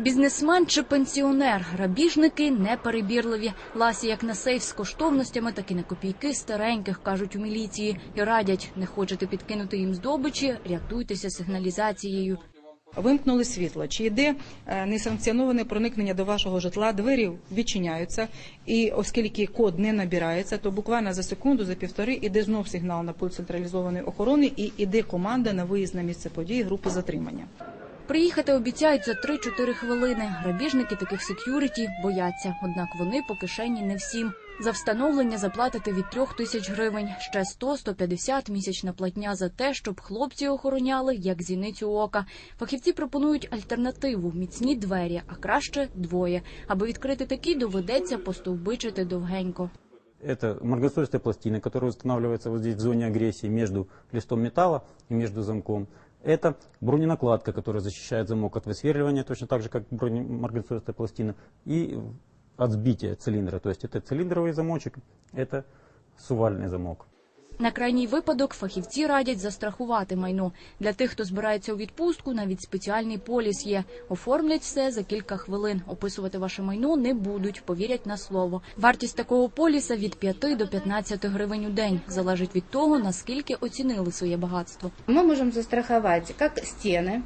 Бізнесмен чи пенсіонер, грабіжники неперебірливі. Ласі як на сейф з коштовностями, так і на копійки стареньких, кажуть у міліції. І радять, не хочете підкинути їм здобичі, рятуйтеся сигналізацією. Вимкнули світло. Чи йде е, несанкціоноване проникнення до вашого житла? Двері відчиняються, і оскільки код не набирається, то буквально за секунду, за півтори іде знов сигнал на пульт централізованої охорони і іде команда на виїзд на місце події групи затримання. Приїхати обіцяють за 3-4 хвилини. Грабіжники таких сек'юріті бояться, однак вони по кишені не всім. За встановлення заплатити від трьох тисяч гривень, ще 100-150 місячна платня за те, щоб хлопці охороняли як зіницю ока. Фахівці пропонують альтернативу міцні двері, а краще двоє. Аби відкрити такі, доведеться постовбичити довгенько. Это маргансористая пластина, которая устанавливается вот здесь в зоне агрессии между листом металла и между замком. Это броненакладка, которая защищает замок от высверливания, точно так же, как броне- марганцовистая пластина, и от сбития цилиндра. То есть это цилиндровый замочек, это сувальный замок. На крайній випадок фахівці радять застрахувати майно. Для тих, хто збирається у відпустку, навіть спеціальний поліс є. Оформлять все за кілька хвилин. Описувати ваше майно не будуть, повірять на слово. Вартість такого поліса від 5 до 15 гривень у день. Залежить від того, наскільки оцінили своє багатство. Ми можемо застрахувати як стены,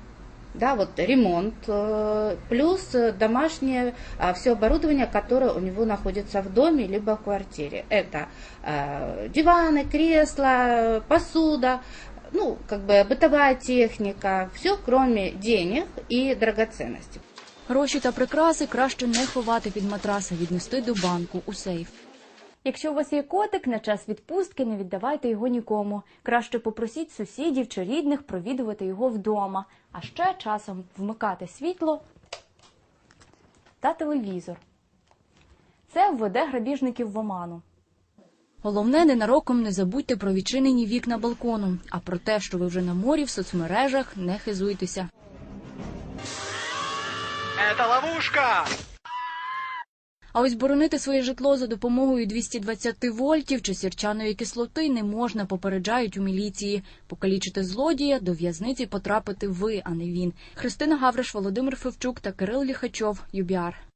да, вот ремонт, э, плюс э, домашнее все оборудование, которое у него находится в доме либо в квартире. Это э, диваны, кресла, посуда, ну, как бы бытовая техника, все кроме денег и драгоценностей. Гроші та прикраси краще не ховати під матраси, віднести до банку у сейф. Якщо у вас є котик, на час відпустки не віддавайте його нікому. Краще попросіть сусідів чи рідних провідувати його вдома, а ще часом вмикати світло та телевізор. Це введе грабіжників в оману. Головне, ненароком не забудьте про відчинені вікна балкону, а про те, що ви вже на морі в соцмережах, не хизуйтеся. Это ловушка! А ось боронити своє житло за допомогою 220 вольтів чи сірчаної кислоти не можна, попереджають у міліції. Покалічити злодія до в'язниці потрапити ви, а не він. Христина Гавриш, Володимир Февчук та Кирил Ліхачов. ЮБІАР.